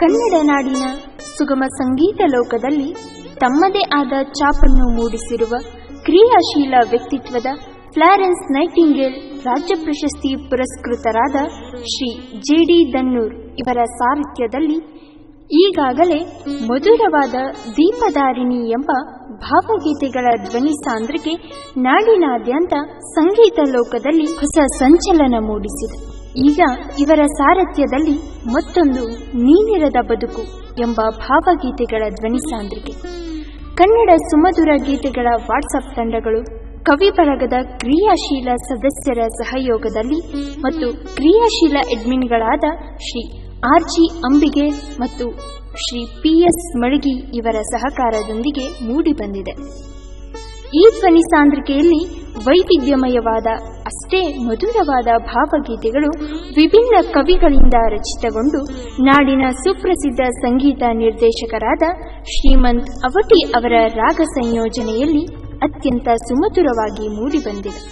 ಕನ್ನಡ ನಾಡಿನ ಸುಗಮ ಸಂಗೀತ ಲೋಕದಲ್ಲಿ ತಮ್ಮದೇ ಆದ ಛಾಪನ್ನು ಮೂಡಿಸಿರುವ ಕ್ರಿಯಾಶೀಲ ವ್ಯಕ್ತಿತ್ವದ ಫ್ಲಾರೆನ್ಸ್ ನೈಟಿಂಗೇಲ್ ರಾಜ್ಯ ಪ್ರಶಸ್ತಿ ಪುರಸ್ಕೃತರಾದ ಶ್ರೀ ಜೆ ಡಿ ದನ್ನೂರ್ ಇವರ ಸಾರಥ್ಯದಲ್ಲಿ ಈಗಾಗಲೇ ಮಧುರವಾದ ದೀಪದಾರಿಣಿ ಎಂಬ ಭಾವಗೀತೆಗಳ ಧ್ವನಿ ಸಾಂದ್ರಿಕೆ ನಾಡಿನಾದ್ಯಂತ ಸಂಗೀತ ಲೋಕದಲ್ಲಿ ಹೊಸ ಸಂಚಲನ ಮೂಡಿಸಿದೆ. ಈಗ ಇವರ ಸಾರಥ್ಯದಲ್ಲಿ ಮತ್ತೊಂದು ನೀನಿರದ ಬದುಕು ಎಂಬ ಭಾವಗೀತೆಗಳ ಧ್ವನಿ ಸಾಂದ್ರಿಕೆ. ಕನ್ನಡ ಸುಮಧುರ ಗೀತೆಗಳ ವಾಟ್ಸಪ್ ತಂಡಗಳು, ಕವಿ ಬಳಗದ ಕ್ರಿಯಾಶೀಲ ಸದಸ್ಯರ ಸಹಯೋಗದಲ್ಲಿ ಮತ್ತು ಕ್ರಿಯಾಶೀಲ ಅಡ್ಮಿನ್ಗಳಾದ ಶ್ರೀ ಆರ್ ಜಿ ಅಂಬಿಗೆ ಮತ್ತು ಶ್ರೀ ಪಿ ಎಸ್ ಮಳಗಿ ಇವರ ಸಹಕಾರದೊಂದಿಗೆ ಮೂಡಿಬಂದಿದೆ ಈ ಧ್ವನಿ ಸಾಂದ್ರಿಕೆಯಲ್ಲಿ ವೈವಿಧ್ಯಮಯವಾದ, ಅಷ್ಟೇ ಮಧುರವಾದ ಭಾವಗೀತೆಗಳು ವಿಭಿನ್ನ ಕವಿಗಳಿಂದ ರಚಿತಗೊಂಡು ನಾಡಿನ ಸುಪ್ರಸಿದ್ಧ ಸಂಗೀತ ನಿರ್ದೇಶಕರಾದ ಶ್ರೀಮಂತ್ ಅವಟಿ ಅವರ ರಾಗ ಸಂಯೋಜನೆಯಲ್ಲಿ ಅತ್ಯಂತ ಸುಮಧುರವಾಗಿ ಮೂಡಿಬಂದಿದೆ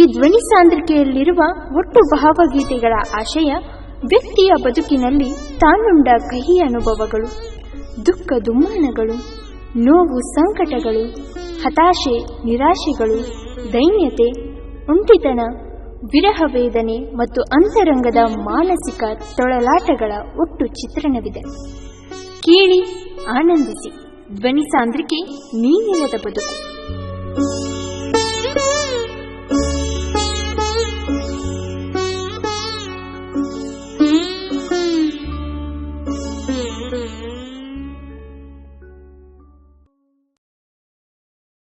ಈ ಧ್ವನಿ ಸಾಂದ್ರಿಕೆಯಲ್ಲಿರುವ ಒಟ್ಟು ಭಾವಗೀತೆಗಳ ಆಶಯ ವ್ಯಕ್ತಿಯ ಬದುಕಿನಲ್ಲಿ ತಾನುಂಡ ಕಹಿ ಅನುಭವಗಳು, ದುಃಖ ದುಮ್ಮಾನಗಳು, ನೋವು ಸಂಕಟಗಳು, ಹತಾಶೆ ನಿರಾಶೆಗಳು, ದೈನ್ಯತೆ, ಒಂಟಿತನ, ವಿರಹ ವೇದನೆ ಮತ್ತು ಅಂತರಂಗದ ಮಾನಸಿಕ ತೊಳಲಾಟಗಳ ಒಟ್ಟು ಚಿತ್ರಣವಿದೆ. ಕೇಳಿ, ಆನಂದಿಸಿ. ಧ್ವನಿ ಸಾಂದ್ರಿಕೆ ನೀನಿಲ್ಲದ ಬದುಕು